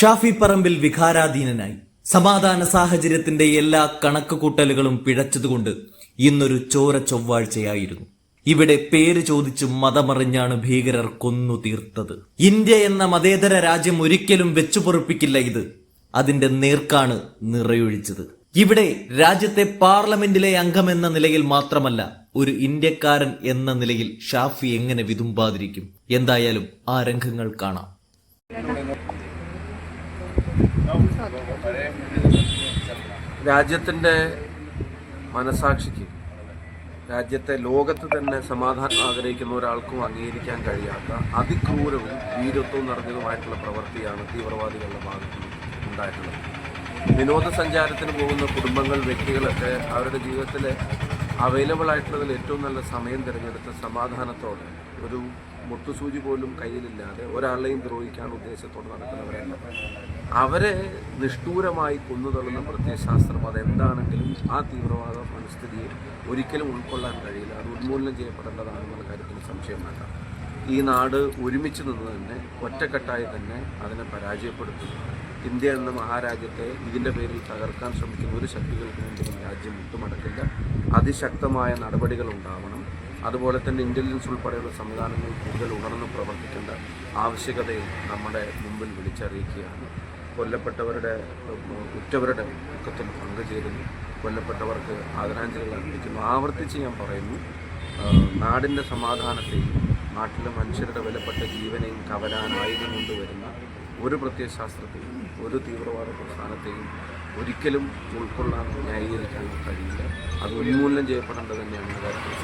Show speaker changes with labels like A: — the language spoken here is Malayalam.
A: ഷാഫി പറമ്പിൽ വികാരാധീനനായി സമാധാന സാഹചര്യത്തിന്റെ എല്ലാ കണക്കുകൂട്ടലുകളും പിഴച്ചതുകൊണ്ട് ഇന്നൊരു ചോര ചൊവ്വാഴ്ചയായിരുന്നു. ഇവിടെ പേര് ചോദിച്ച് മതമറിഞ്ഞാണ് ഭീകരർ കൊന്നു തീർത്തത്. ഇന്ത്യ എന്ന മതേതര രാജ്യം ഒരിക്കലും വെച്ചുപൊറുപ്പിക്കില്ല ഇത്. അതിന്റെ നേർക്കാണ് നിറയൊഴിച്ചത്. ഇവിടെ രാജ്യത്തെ പാർലമെന്റിലെ അംഗമെന്ന നിലയിൽ മാത്രമല്ല ഒരു ഇന്ത്യക്കാരൻ എന്ന നിലയിൽ ഷാഫി എങ്ങനെ വിതുമ്പാതിരിക്കും? എന്തായാലും ആ രംഗങ്ങൾ കാണാം.
B: രാജ്യത്തിന്റെ മനസാക്ഷിക്ക് രാജ്യത്തെ ലോകത്ത് തന്നെ സമാധാനം ആഗ്രഹിക്കുന്ന ഒരാൾക്കും അംഗീകരിക്കാൻ കഴിയാത്ത അതിക്രൂരവും വീരത്വവും നിറഞ്ഞതുമായിട്ടുള്ള പ്രവൃത്തിയാണ് തീവ്രവാദികളുടെ ഭാഗത്ത് ഉണ്ടായിട്ടുള്ളത്. വിനോദസഞ്ചാരത്തിന് പോകുന്ന കുടുംബങ്ങൾ വ്യക്തികളൊക്കെ അവരുടെ ജീവിതത്തിലെ അവൈലബിൾ ആയിട്ടുള്ളതിൽ ഏറ്റവും നല്ല സമയം തിരഞ്ഞെടുത്ത് സമാധാനത്തോടെ ഒരു മുട്ടുസൂചി പോലും കയ്യിലില്ലാതെ ഒരാളെയും ദ്രോഹിക്കാൻ ഉദ്ദേശത്തോടെ നടക്കുന്നവരല്ല അവരെ നിഷ്ഠൂരമായി കൊന്നുതള്ളുന്ന പ്രത്യയശാസ്ത്രം അതെന്താണെങ്കിലും ആ തീവ്രവാദ മനസ്ഥിതിയെ ഒരിക്കലും ഉൾക്കൊള്ളാൻ കഴിയില്ല. അത് ഉന്മൂലനം ചെയ്യപ്പെടേണ്ടതാണെന്നുള്ള കാര്യത്തിൽ സംശയം വേണ്ട. ഈ നാട് ഒരുമിച്ച് നിന്ന് തന്നെ ഒറ്റക്കെട്ടായി തന്നെ അതിനെ പരാജയപ്പെടുത്തുന്നു. ഇന്ത്യ എന്ന മഹാരാജ്യത്തെ ഇതിന്റെ പേരിൽ തകർക്കാൻ ശ്രമിക്കുന്ന ഒരു ശക്തികൾക്ക് മുമ്പിലും രാജ്യം വിട്ടുമടക്കില്ല. അതിശക്തമായ നടപടികൾ ഉണ്ടാവണം. അതുപോലെ തന്നെ ഇന്റലിജൻസ് ഉൾപ്പെടെയുള്ള സംവിധാനങ്ങൾ കൂടുതൽ ഉണർന്ന് പ്രവർത്തിക്കേണ്ട ആവശ്യകതയെ നമ്മുടെ മുമ്പിൽ വിളിച്ചറിയിക്കുകയാണ്. കൊല്ലപ്പെട്ടവരുടെ ഉറ്റവരുടെ ദുഃഖത്തിൽ പങ്കുചേരുന്നു. കൊല്ലപ്പെട്ടവർക്ക് ആദരാഞ്ജലികൾ അർപ്പിക്കുന്നു. ആവർത്തിച്ച് ഞാൻ പറയുന്നു നാടിന്റെ സമാധാനത്തെയും നാട്ടിലെ മനുഷ്യരുടെ വിലപ്പെട്ട ജീവനെയും ആയുധം കൊണ്ടുവരുന്ന ഒരു പ്രത്യയശാസ്ത്രത്തെയും ഒരു തീവ്രവാദ പ്രസ്ഥാനത്തെയും ഒരിക്കലും ഉൾക്കൊള്ളാൻ ന്യായീകരിക്കാൻ കഴിയില്ല. അത് ഉന്മൂലനം ചെയ്യപ്പെടേണ്ടത് തന്നെയാണ് കാര്യത്തിൽ